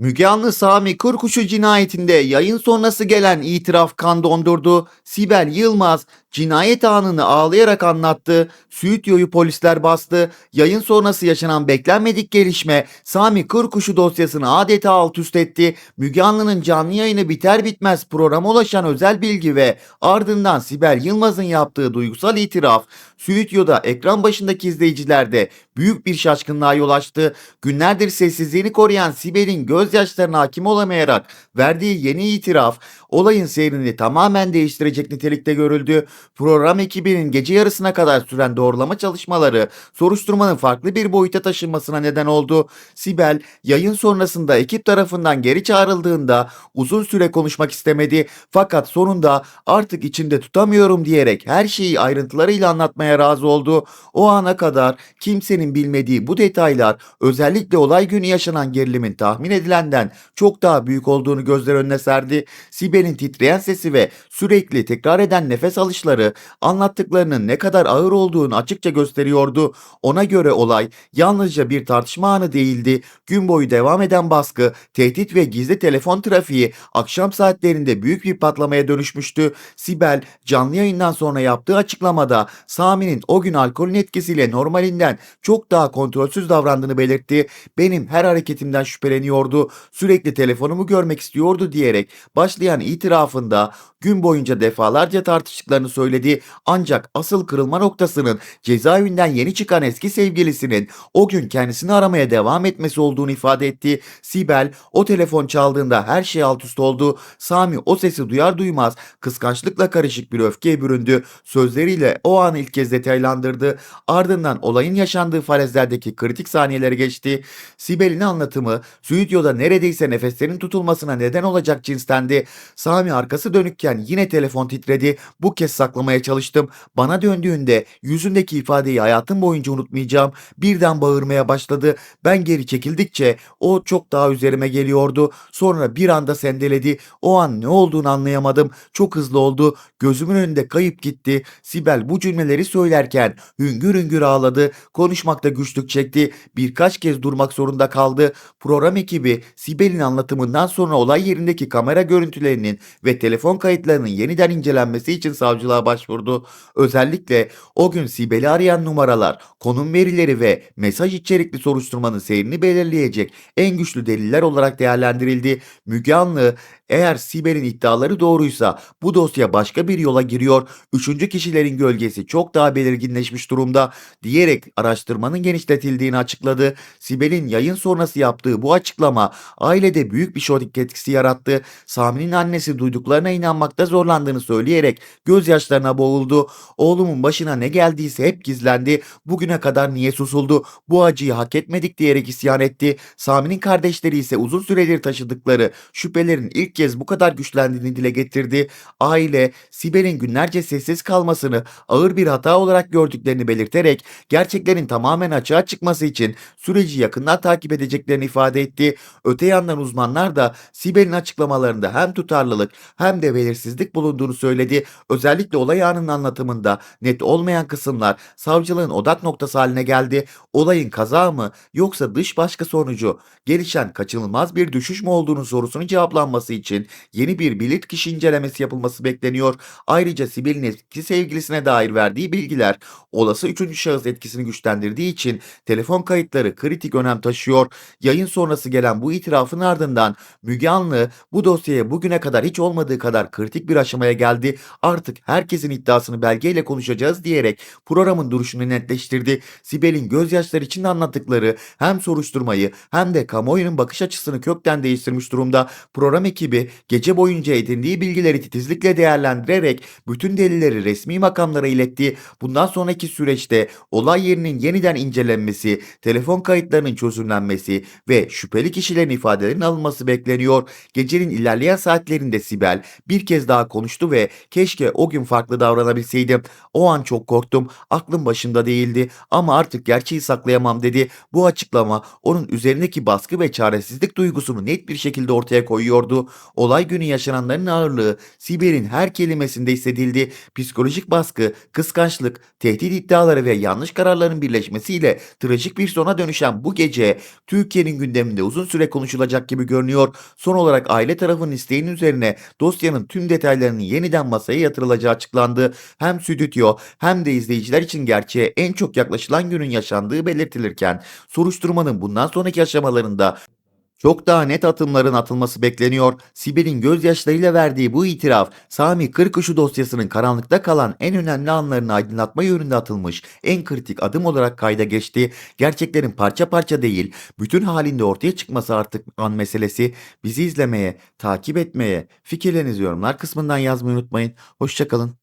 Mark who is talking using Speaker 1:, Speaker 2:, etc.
Speaker 1: Müge Anlı Sami Kırkuşu cinayetinde yayın sonrası gelen itiraf kan dondurdu. Sibel Yılmaz cinayet anını ağlayarak anlattı. Stüdyoyu polisler bastı. Yayın sonrası yaşanan beklenmedik gelişme Sami Kırkuşu dosyasını adeta alt üst etti. Müge Anlı'nın canlı yayını biter bitmez programa ulaşan özel bilgi ve ardından Sibel Yılmaz'ın yaptığı duygusal itiraf stüdyoda ekran başındaki izleyicilerde büyük bir şaşkınlığa yol açtı. Günlerdir sessizliğini koruyan Sibel'in gözyaşlarına hakim olamayarak verdiği yeni itiraf olayın seyrini tamamen değiştirecek nitelikte görüldü. Program ekibinin gece yarısına kadar süren doğrulama çalışmaları soruşturmanın farklı bir boyuta taşınmasına neden oldu. Sibel yayın sonrasında ekip tarafından geri çağrıldığında uzun süre konuşmak istemedi fakat sonunda artık içinde tutamıyorum diyerek her şeyi ayrıntılarıyla anlatmaya razı oldu. O ana kadar kimsenin bilmediği bu detaylar özellikle olay günü yaşanan gerilimin tahmin edilenden çok daha büyük olduğunu gözler önüne serdi. Sibel'in titreyen sesi ve sürekli tekrar eden nefes alışları anlattıklarının ne kadar ağır olduğunu açıkça gösteriyordu. Ona göre olay yalnızca bir tartışma anı değildi. Gün boyu devam eden baskı, tehdit ve gizli telefon trafiği akşam saatlerinde büyük bir patlamaya dönüşmüştü. Sibel canlı yayından sonra yaptığı açıklamada Sami'nin o gün alkolün etkisiyle normalinden çok daha kontrolsüz davrandığını belirtti. Benim her hareketimden şüpheleniyordu. Sürekli telefonumu görmek istiyordu diyerek başlayan itirafında gün boyunca defalarca tartıştıklarını söyledi. Ancak asıl kırılma noktasının cezaevinden yeni çıkan eski sevgilisinin o gün kendisini aramaya devam etmesi olduğunu ifade etti. Sibel o telefon çaldığında her şey alt üst oldu. Sami o sesi duyar duymaz kıskançlıkla karışık bir öfkeye büründü. Sözleriyle o anı ilk kez detaylandırdı. Ardından olayın yaşandığı falezlerdeki kritik saniyeleri geçti. Sibel'in anlatımı stüdyoda neredeyse nefeslerin tutulmasına neden olacak cinstendi. Sami arkası dönükken yine telefon titredi. Bu kez saklamaya çalıştım. Bana döndüğünde yüzündeki ifadeyi hayatım boyunca unutmayacağım. Birden bağırmaya başladı. Ben geri çekildikçe o çok daha üzerime geliyordu. Sonra bir anda sendeledi. O an ne olduğunu anlayamadım. Çok hızlı oldu. Gözümün önünde kayıp gitti. Sibel bu cümleleri söylerken hüngür hüngür ağladı. Konuşmakta güçlük çekti. Birkaç kez durmak zorunda kaldı. Program ekibi Sibel'in anlatımından sonra olay yerindeki kamera görüntülerinin ve telefon kayıtlarının yeniden incelenmesi için savcılığa başvurdu. Özellikle o gün Sibel'i arayan numaralar, konum verileri ve mesaj içerikli soruşturmanın seyrini belirleyecek en güçlü deliller olarak değerlendirildi. Müge Anlı eğer Sibel'in iddiaları doğruysa bu dosya başka bir yola giriyor, üçüncü kişilerin gölgesi çok daha belirginleşmiş durumda diyerek araştırmanın genişletildiğini açıkladı. Sibel'in yayın sonrası yaptığı bu açıklama ailede büyük bir şok etkisi yarattı. Sami'nin annesi duyduklarına inanmakta zorlandığını söyleyerek gözyaşlarına boğuldu. Oğlumun başına ne geldiyse hep gizlendi. Bugüne kadar niye susuldu? Bu acıyı hak etmedik diyerek isyan etti. Sami'nin kardeşleri ise uzun süredir taşıdıkları şüphelerin ilk kez bu kadar güçlendiğini dile getirdi. Aile Sibel'in günlerce sessiz kalmasını ağır bir hata olarak gördüklerini belirterek gerçeklerin tamamen açığa çıkması için süreci yakından takip edeceklerini ifade etti. Öte yandan uzmanlar da Sibel'in açıklamalarında hem tutarlılık hem de belirsizlik bulunduğunu söyledi. Özellikle olay anının anlatımında net olmayan kısımlar savcılığın odak noktası haline geldi. Olayın kaza mı yoksa dış başka sonucu gelişen kaçınılmaz bir düşüş mü olduğunu sorusunun cevaplanması için yeni bir bilirkişi incelemesi yapılması bekleniyor. Ayrıca Sibel'in eski sevgilisine dair verdiği bilgiler olası üçüncü şahıs etkisini güçlendirdiği için telefon kayıtları kritik önem taşıyor. Yayın sonrası gelen bu itirafın ardından Müge Anlı bu dosyaya bugüne kadar hiç olmadığı kadar kritik bir aşamaya geldi. Artık herkesin iddiasını belgeyle konuşacağız diyerek programın duruşunu netleştirdi. Sibel'in gözyaşları içinde anlattıkları hem soruşturmayı hem de kamuoyunun bakış açısını kökten değiştirmiş durumda. Program ekibi gece boyunca edindiği bilgileri titizlikle değerlendirerek bütün delilleri resmi makamlara iletti. Bundan sonraki süreçte olay yerinin yeniden incelenmesi, telefon kayıtlarının çözümlenmesi ve şüpheli kişilerin ifadelerinin alınması bekleniyor. Gecenin ilerleyen saatlerinde Sibel bir kez daha konuştu ve keşke o gün farklı davranabilseydim. O an çok korktum. Aklım başında değildi ama artık gerçeği saklayamam dedi. Bu açıklama onun üzerindeki baskı ve çaresizlik duygusunu net bir şekilde ortaya koyuyordu. Olay günü yaşananların ağırlığı Sibel'in her kelimesinde hissedildi. Psikolojik baskı, kıskançlık, tehdit iddiaları ve yanlış kararların birleşmesiyle trajik bir sona dönüşen bu gece Türkiye'nin gündeminde uzun süre konuşulacak gibi görünüyor. Son olarak aile tarafının isteğinin üzerine dosyanın tüm detaylarının yeniden masaya yatırılacağı açıklandı. Hem stüdyo hem de izleyiciler için gerçeğe en çok yaklaşılan günün yaşandığı belirtilirken soruşturmanın bundan sonraki aşamalarında çok daha net atımların atılması bekleniyor. Sibel'in gözyaşlarıyla verdiği bu itiraf, Sami Kırkuşu dosyasının karanlıkta kalan en önemli anlarını aydınlatma yönünde atılmış en kritik adım olarak kayda geçti. Gerçeklerin parça parça değil, bütün halinde ortaya çıkması artık an meselesi. Bizi izlemeye, takip etmeye, fikirlerinizi yorumlar kısmından yazmayı unutmayın. Hoşçakalın.